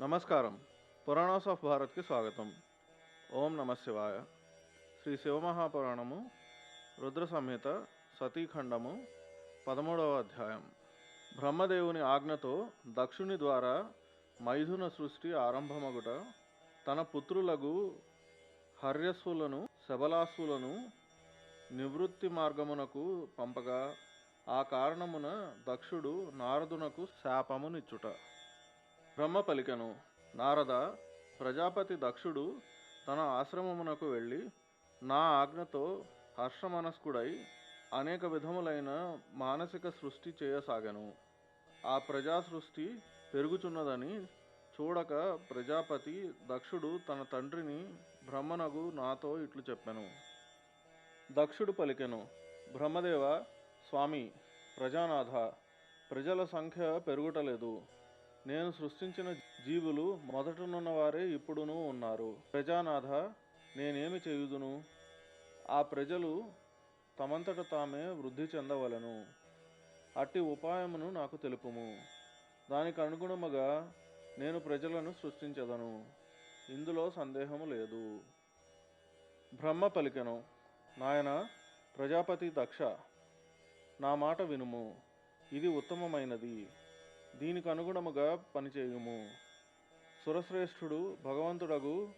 నమస్కారం. పురాణాస్ ఆఫ్ భారత్కి స్వాగతం. ఓం నమ శివాయ. శ్రీ శివమహాపురాణము రుద్ర సంహిత సతీఖండము పదమూడవ అధ్యాయం. బ్రహ్మదేవుని ఆజ్ఞతో దక్షుని ద్వారా మైథున సృష్టి ఆరంభమగుట తన పుత్రులకు హర్యస్సులను శబలాసులను నివృత్తి మార్గమునకు పంపగా ఆ కారణమున దక్షుడు నారదునకు శాపమునిచ్చుట. బ్రహ్మ పలికెను నారద ప్రజాపతి దక్షుడు తన ఆశ్రమమునకు వెళ్ళి నా ఆజ్ఞతో హర్షమనస్కుడై అనేక విధములైన మానసిక సృష్టి చేయసాగను. ఆ ప్రజా సృష్టి పెరుగుచున్నదని చూడక ప్రజాపతి దక్షుడు తన తండ్రిని బ్రహ్మనగు నాతో ఇట్లు చెప్పెను. దక్షుడు పలికెను బ్రహ్మదేవ స్వామి ప్రజానాథ ప్రజల సంఖ్య పెరుగుటలేదు. నేను సృష్టించిన జీవులు మొదటనున్న వారే ఇప్పుడును ఉన్నారు. ప్రజానాథ నేనేమి చేయుదును? ఆ ప్రజలు తమంతట తామే వృద్ధి చెందవలను. అట్టి ఉపాయమును నాకు తెలుపుము. దానికి అనుగుణముగా నేను ప్రజలను సృష్టించదను. ఇందులో సందేహము లేదు. బ్రహ్మ పలికెను నాయన ప్రజాపతి దక్ష నా మాట వినుము. ఇది ఉత్తమమైనది. దీనికి అనుగుణముగా పనిచేయుము. సురశ్రేష్ఠుడు భగవంతుడగు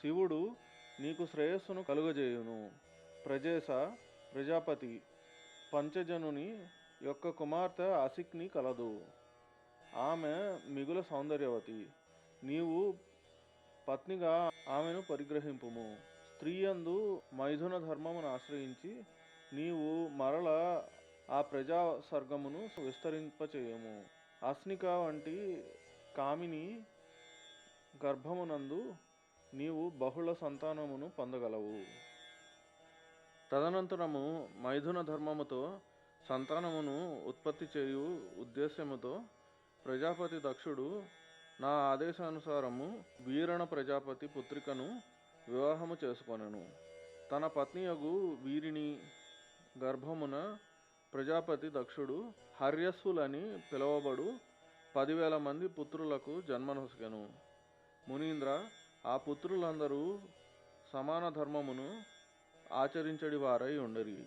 శివుడు నీకు శ్రేయస్సును కలుగజేయును. ప్రజేశ ప్రజాపతి పంచజనుని యొక్క కుమార్తె అసిక్ని కలదు. ఆమె మిగుల సౌందర్యవతి. నీవు పత్నిగా ఆమెను పరిగ్రహింపుము. స్త్రీయందు మైథున ధర్మమును ఆశ్రయించి నీవు మరల ఆ ప్రజా సర్గమును విస్తరింపచేయము. అస్నిక వంటి కామిని గర్భమునందు నీవు బహుళ సంతానమును పొందగలవు. తదనంతరము మైథున ధర్మముతో సంతానమును ఉత్పత్తి చేయు ఉద్దేశ్యముతో ప్రజాపతి దక్షుడు నా ఆదేశానుసారము వీరణ ప్రజాపతి పుత్రికను వివాహము చేసుకొనెను. తన పత్నియగు వీరిని గర్భమున ప్రజాపతి దక్షుడు హర్యస్సులని పిలువబడు పదివేల మంది పుత్రులకు జన్మనొసగను. మునీంద్ర ఆ పుత్రులందరూ సమాన ధర్మమును ఆచరించడి వారై ఉండరి.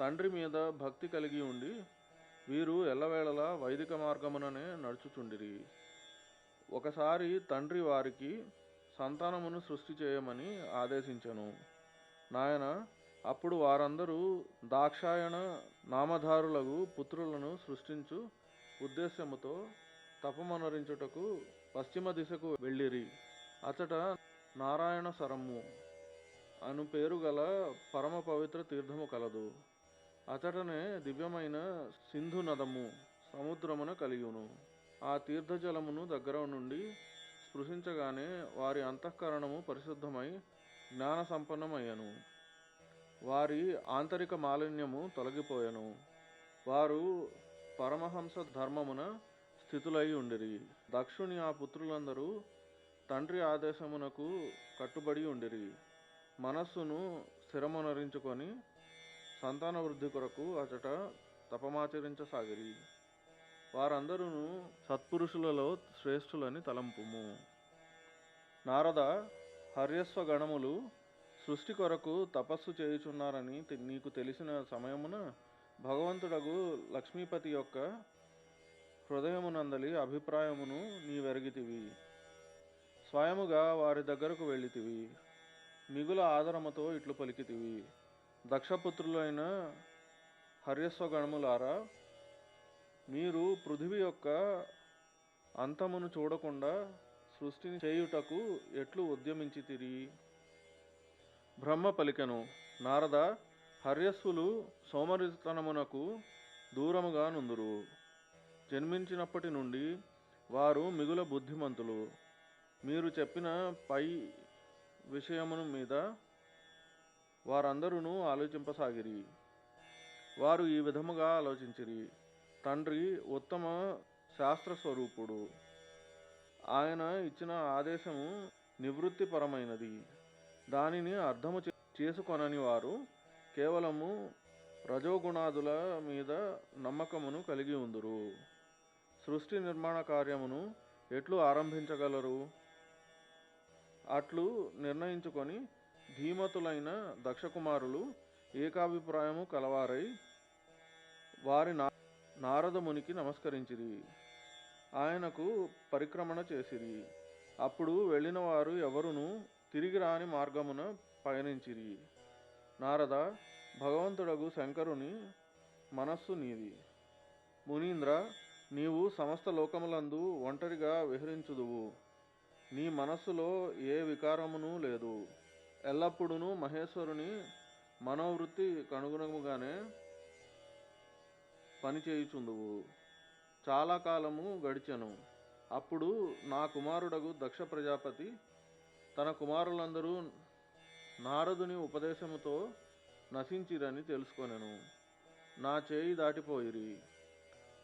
తండ్రి మీద భక్తి కలిగి ఉండి వీరు ఎల్లవేళలా వైదిక మార్గముననే నడుచుచుండిరి. ఒకసారి తండ్రి వారికి సంతానమును సృష్టి చేయమని ఆదేశించెను. నాయన అప్పుడు వారందరూ దాక్షాయణ నామధారులకు పుత్రులను సృష్టించు ఉద్దేశ్యముతో తపమనరించుటకు పశ్చిమ దిశకు వెళ్ళిరి. అచట నారాయణ సరము అను పేరు గల పరమ పవిత్ర తీర్థము కలదు. అచటనే దివ్యమైన సింధు నదము సముద్రమున కలియును. ఆ తీర్థజలమును దగ్గర నుండి స్పృశించగానే వారి అంతఃకరణము పరిశుద్ధమై జ్ఞాన సంపన్నమయ్యను వారి ఆంతరిక మాలిన్యము తొలగిపోయెను. వారు పరమహంస ధర్మమున స్థితులై ఉండిరి. దక్షుని ఆ పుత్రులందరూ తండ్రి ఆదేశమునకు కట్టుబడి ఉండిరి. మనస్సును స్థిరమునరించుకొని సంతాన వృద్ధి కొరకు అచట తపమాచరించసాగిరి. వారందరూ సత్పురుషులలో శ్రేష్ఠులని తలంపుము. నారద హర్యస్వ గణములు సృష్టి కొరకు తపస్సు చేయుచున్నారని నీకు తెలిసిన సమయమున భగవంతుడగు లక్ష్మీపతి యొక్క హృదయమునందలి అభిప్రాయమును నీవెరిగితివి. స్వయముగా వారి దగ్గరకు వెళ్ళితివి. మిగుల ఆదరముతో ఇట్లు పలికితివి. దక్షపుత్రులైన హర్యస్వగణములారా మీరు పృథివీ యొక్క అంతమును చూడకుండా సృష్టిని చేయుటకు ఎట్లు ఉద్యమించితిరి? బ్రహ్మ పలికెను నారద హర్యస్సులు సోమరితనమునకు దూరముగా నుందురు. జన్మించినప్పటి నుండి వారు మిగుల బుద్ధిమంతులు. మీరు చెప్పిన పై విషయమును మీద వారందరూ ఆలోచింపసాగిరి. వారు ఈ విధముగా ఆలోచించిరి. తండ్రి ఉత్తమ శాస్త్ర స్వరూపుడు ఆయన ఇచ్చిన ఆదేశము నివృత్తిపరమైనది. దానిని అర్థము చే- చేసుకొనని వారు కేవలము రజోగుణాదుల మీద నమ్మకమును కలిగి ఉందురు. సృష్టి నిర్మాణ కార్యమును ఎట్లు ఆరంభించగలరు? అట్లు నిర్ణయించుకొని ధీమతులైన దక్షకుమారులు ఏకాభిప్రాయము కలవారై వారి నా నారద మునికి నమస్కరించిరి. ఆయనకు పరిక్రమణ చేసిరి. అప్పుడు వెళ్ళిన వారు ఎవరును తిరిగి రాని మార్గమున పయనించిరి. నారద భగవంతుడగు శంకరుని మనస్సు నీది. మునీంద్ర నీవు సమస్త లోకములందు ఒంటరిగా విహరించుదువు. నీ మనస్సులో ఏ వికారమును లేదు. ఎల్లప్పుడూ మహేశ్వరుని మనోవృత్తి కనుగుణముగానే పనిచేయుచుందువు. చాలా కాలము గడిచెను. అప్పుడు నా కుమారుడగు దక్ష ప్రజాపతి తన కుమారులందరూ నారదుని ఉపదేశముతో నశించిరని తెలుసుకొనెను. నా చేయి దాటిపోయిరి.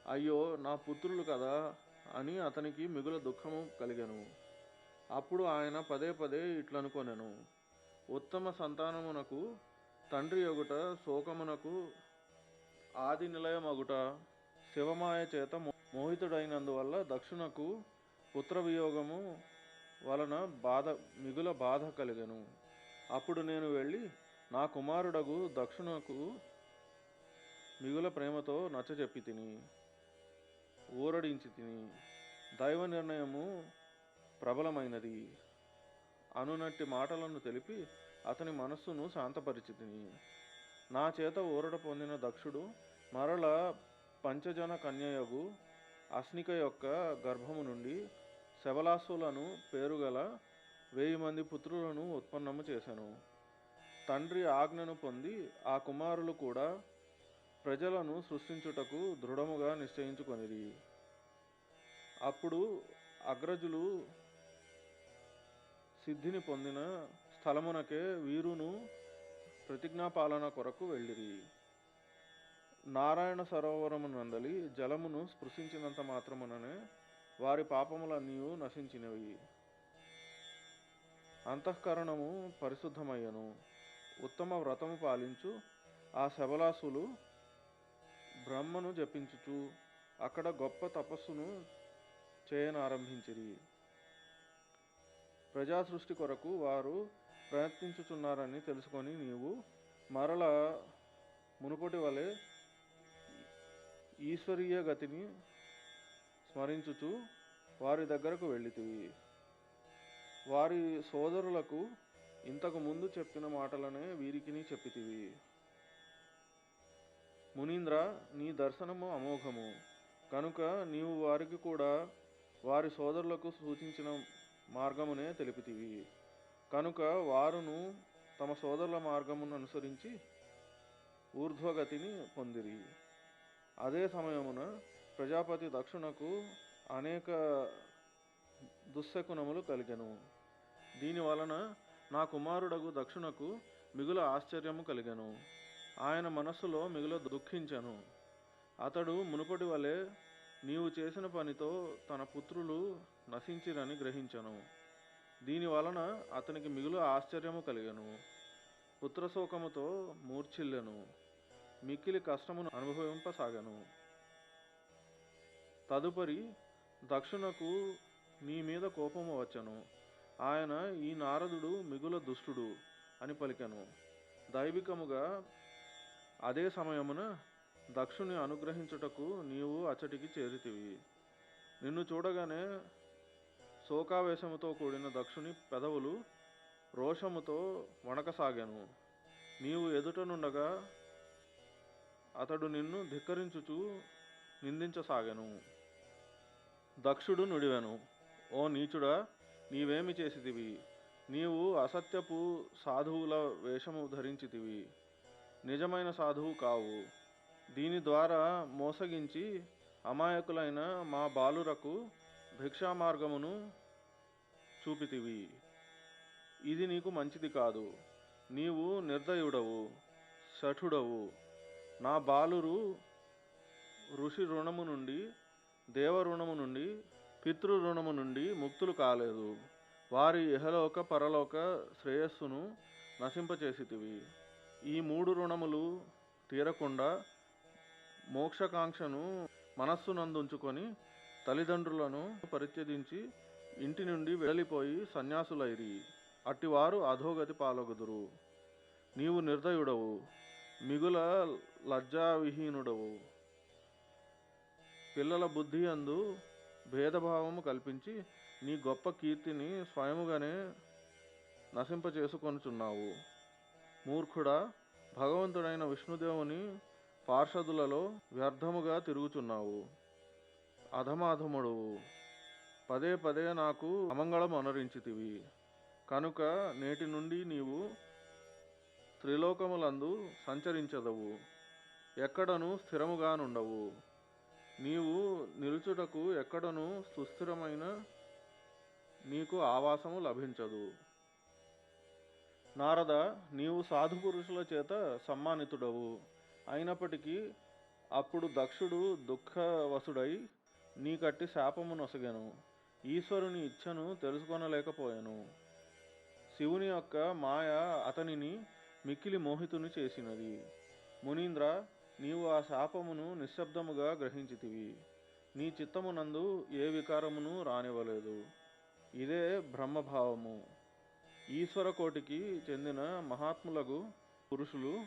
అయ్యో నా పుత్రులు కదా అని అతనికి మిగుల దుఃఖము కలిగెను. అప్పుడు ఆయన పదే పదే ఇట్లనుకొనెను. ఉత్తమ సంతానమునకు తండ్రి యొగుట శోకమునకు ఆది నిలయమగుట శివమాయ చేత మోహితుడైనందువల్ల దక్షునకు పుత్రవియోగము వలన బాధ మిగుల బాధ కలిగను. అప్పుడు నేను వెళ్ళి నా కుమారుడగు దక్షిణకు మిగుల ప్రేమతో నచ్చజెప్పి తిని ఊరడించి తిని దైవ నిర్ణయము ప్రబలమైనది. అనునట్టి మాటలను తెలిపి అతని మనస్సును శాంతపరిచి తిని నా చేత ఊరట పొందిన దక్షుడు మరల పంచజన కన్యయగు అస్నిక యొక్క గర్భము నుండి శవలాసులను పేరుగల వెయ్యి మంది పుత్రులను ఉత్పన్నము చేశాను తండ్రి ఆజ్ఞను పొంది ఆ కుమారులు కూడా ప్రజలను సృష్టించుటకు దృఢముగా నిశ్చయించుకొనిది అప్పుడు అగ్రజులు సిద్ధిని పొందిన స్థలమునకే వీరును ప్రతిజ్ఞాపాలన కొరకు వెళ్ళిరి. నారాయణ సరోవరము నందలి జలమును స్పృశించినంత మాత్రముననే వారి పాపములన్నీ నశించినవి. అంతఃకరణము పరిశుద్ధమయ్యను. ఉత్తమ వ్రతము పాలించు. ఆ శబలాసులు బ్రహ్మను జపించుచు అక్కడ గొప్ప తపస్సును చేయనారంభించిరి. ప్రజా సృష్టి కొరకు వారు ప్రయత్నించుచున్నారని తెలుసుకొని నీవు మరల మునుపటి వలె ఈశ్వరీయ గతిని స్మరించుచు వారి దగ్గరకు వెళ్ళితివి వారి సోదరులకు ఇంతకు ముందు చెప్పిన మాటలనే వీరికిని చెప్పితివి. మునీంద్ర నీ దర్శనము అమోఘము. కనుక నీవు వారికి కూడా వారి సోదరులకు సూచించిన మార్గమునే తెలిపితివి. కనుక వారును తమ సోదరుల మార్గమును అనుసరించి ఊర్ధ్వగతిని పొందిరి. అదే సమయమున ప్రజాపతి దక్షునకు అనేక దుశ్శకునములు కలిగెను. దీని వలన నా కుమారుడగు దక్షునకు మిగుల ఆశ్చర్యము కలిగెను. ఆయన మనస్సులో మిగుల దుఃఖించెను. అతడు మునుపటి వలె నీవు చేసిన పనితో తన పుత్రులు నశించిరని గ్రహించను. దీని వలన అతనికి మిగులు ఆశ్చర్యము కలిగను. పుత్రశోకముతో మూర్ఛిల్లెను. మిక్కిలి కష్టమును అనుభవింపసాగను. తదుపరి దక్షునకు నీ మీద కోపము వచ్చను. ఆయన ఈ నారదుడు మిగుల దుష్టుడు అని పలికెను. దైవికముగా అదే సమయమున దక్షుని అనుగ్రహించుటకు నీవు అచ్చటికి చేరితివి. నిన్ను చూడగానే శోకావేశముతో కూడిన దక్షుని పెదవులు రోషముతో వణకసాగాను. నీవు ఎదుటనుండగా అతడు నిన్ను ధిక్కరించుచు నిందించసాగాను. దక్షుడు నుడివెను. ఓ నీచుడా నీవేమి చేసితివి? నీవు అసత్యపు సాధువుల వేషము ధరించితివి. నిజమైన సాధువు కావు. దీని ద్వారా మోసగించి అమాయకులైన మా బాలురకు భిక్షా మార్గమును చూపితివి. ఇది నీకు మంచిది కాదు. నీవు నిర్దయుడవు శఠుడవు. నా బాలురు ఋషి రుణము నుండి దేవరుణము నుండి పితృరుణము నుండి ముక్తులు కాలేదు. వారి ఇహలోక పరలోక శ్రేయస్సును నశింపచేసితివి. ఈ మూడు రుణములు తీరకుండా మోక్షకాంక్షను మనస్సునందుంచుకొని తల్లిదండ్రులను పరిత్యజించి ఇంటి నుండి వెళ్ళిపోయి సన్యాసులైరి. అట్టివారు అధోగతి పాలగుదురు. నీవు నిర్దయుడవు. మిగుల లజ్జావిహీనుడవు. పిల్లల బుద్ధి అందు భేదభావము కల్పించి నీ గొప్ప కీర్తిని స్వయముగానే నశింపచేసుకొనుచున్నావు. మూర్ఖుడా భగవంతుడైన విష్ణుదేవుని పార్షదులలో వ్యర్థముగా తిరుగుచున్నావు. అధమాధముడు పదే పదే నాకు అమంగళం అనరించితివి. కనుక నేటి నుండి నీవు త్రిలోకములందు సంచరించదవు. ఎక్కడను స్థిరముగానుండవు. నీవు నిలుచుటకు ఎక్కడను సుస్థిరమైన నీకు ఆవాసము లభించదు. నారద నీవు సాధు పురుషుల చేత సమ్మానితుడవు. అయినప్పటికీ అప్పుడు దక్షుడు దుఃఖవసుడై నీకట్టి శాపము నొసగెను. ఈశ్వరుని ఇచ్ఛను తెలుసుకొనలేకపోయాను. శివుని యొక్క మాయ అతనిని మిక్కిలి మోహితుని చేసినది. మునీంద్ర నీవు ఆ శాపమును నిశ్శబ్దముగా గ్రహించితివి. నీ చిత్తమునందు ఏ వికారమును రానివ్వలేదు. ఇదే బ్రహ్మభావము. ఈశ్వర కోటికి చెందిన మహాత్ములకు పురుషులు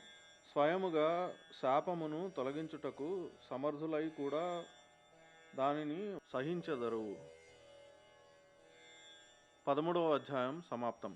స్వయముగా శాపమును తొలగించుటకు సమర్థులై కూడా దానిని సహించెదరు. పదమూడవ అధ్యాయం సమాప్తం.